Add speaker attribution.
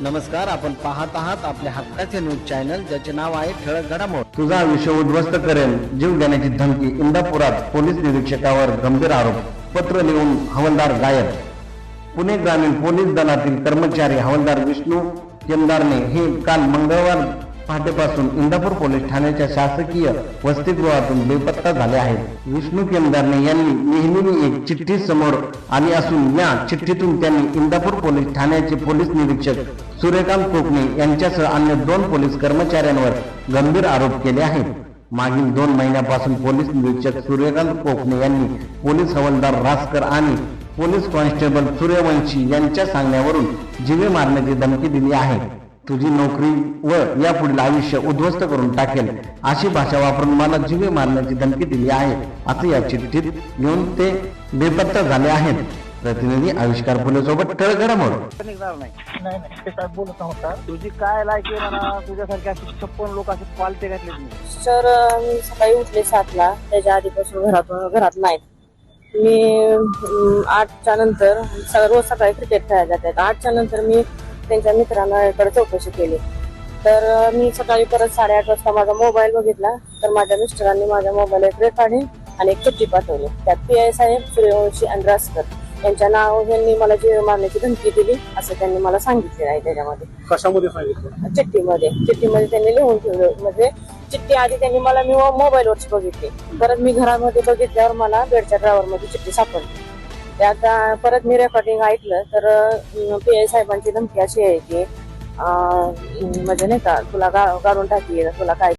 Speaker 1: नमस्कार आपण पाहत आहात आपल्या हक्काचे न्यूज चॅनल ज्याचे नाव आहे ठळक घडामोड. तुझा विषय उद्ध्वस्त करेल जीव देण्याची धमकी इंदापुरात पोलीस निरीक्षकावर गंभीर आरोप पत्र लिहून हवालदार गायब. पुणे ग्रामीण पोलीस दलातील कर्मचारी हवालदार विष्णू केमदारने हे काल मंगळवार पहाटेपासून इंदापूर पोलीस ठाण्याच्या शासकीय वसतिगृहातून बेपत्ता झाले आहेत. विष्णू केमदारने यांनी नेहमी एक चिठ्ठी समोर आली असून या चिठ्ठीतून त्यांनी इंदापूर पोलीस ठाण्याचे पोलीस निरीक्षक सूर्यकांत कोकणे यांच्यासह अन्य दोन पोलीस कर्मचाऱ्यांवर गंभीर आरोप केले आहेत. मागील दोन महिन्यापासून पोलीस निरीक्षक सूर्यकांत कोकणे यांनी पोलीस हवालदार रासकर आणि पोलीस कॉन्स्टेबल सूर्यवंशी यांच्या सांगण्यावरून जीवे मारण्याची धमकी दिली आहे. तुझी नोकरी व यापुढील आयुष्य उद्ध्वस्त करून टाकेल. अशी भाषा वापरून मला जीवे मारण्याची धमकी दिली आहे. असं या चिठ्ठीत लिहून ते बेपत्ता झाले आहेत. प्रतिनिधी आविष्कार फुले सोबत टळघडामोड
Speaker 2: निघणार नाही.
Speaker 3: नाही नाही. ते साहेब बोलत नव्हता.
Speaker 2: तुझी काय लायकी आहे म्हणा? तुझ्यासारखे असे छप्पन लोक असे पालते घातले तुम्ही
Speaker 4: सर मी सकाळी उठले सातला. त्याच्या आधीपासून घरातून घरात नाहीत. मी अं, आठच्या नंतर स- रोज सकाळी क्रिकेट खेळायला जातात. आठच्या नंतर मी त्यांच्या मित्रांकडे चौकशी केली. तर मी सकाळी परत साडेआठ वाजता माझा मोबाईल बघितला. तर माझ्या मिस्टरांनी माझ्या मोबाईल एक रेकॉर्डिंग आणि एक चिठ्ठी पाठवली. त्यात पी आय साहेब सूर्यवंशी आणि रासकर यांच्या नाव यांनी मला जीव मारण्याची धमकी दिली असं त्यांनी मला सांगितलेलं आहे त्याच्यामध्ये.
Speaker 3: कशामध्ये सांगितलं?
Speaker 4: चिठ्ठीमध्ये. चिठ्ठीमध्ये त्यांनी लिहून ठेवलं. म्हणजे चिठ्ठी आधी त्यांनी मला मी मोबाईलवरच बघितली. परत मी घरामध्ये बघितल्यावर मला बेडच्या ड्रायव्हरमध्ये चिठ्ठी सापडली. आता परत मी रेकॉर्डिंग ऐकलं तर पी आय साहेबांची धमकी अशी आहे की म्हणजे नाही का तुला गा- गाडून टाकी तुला काय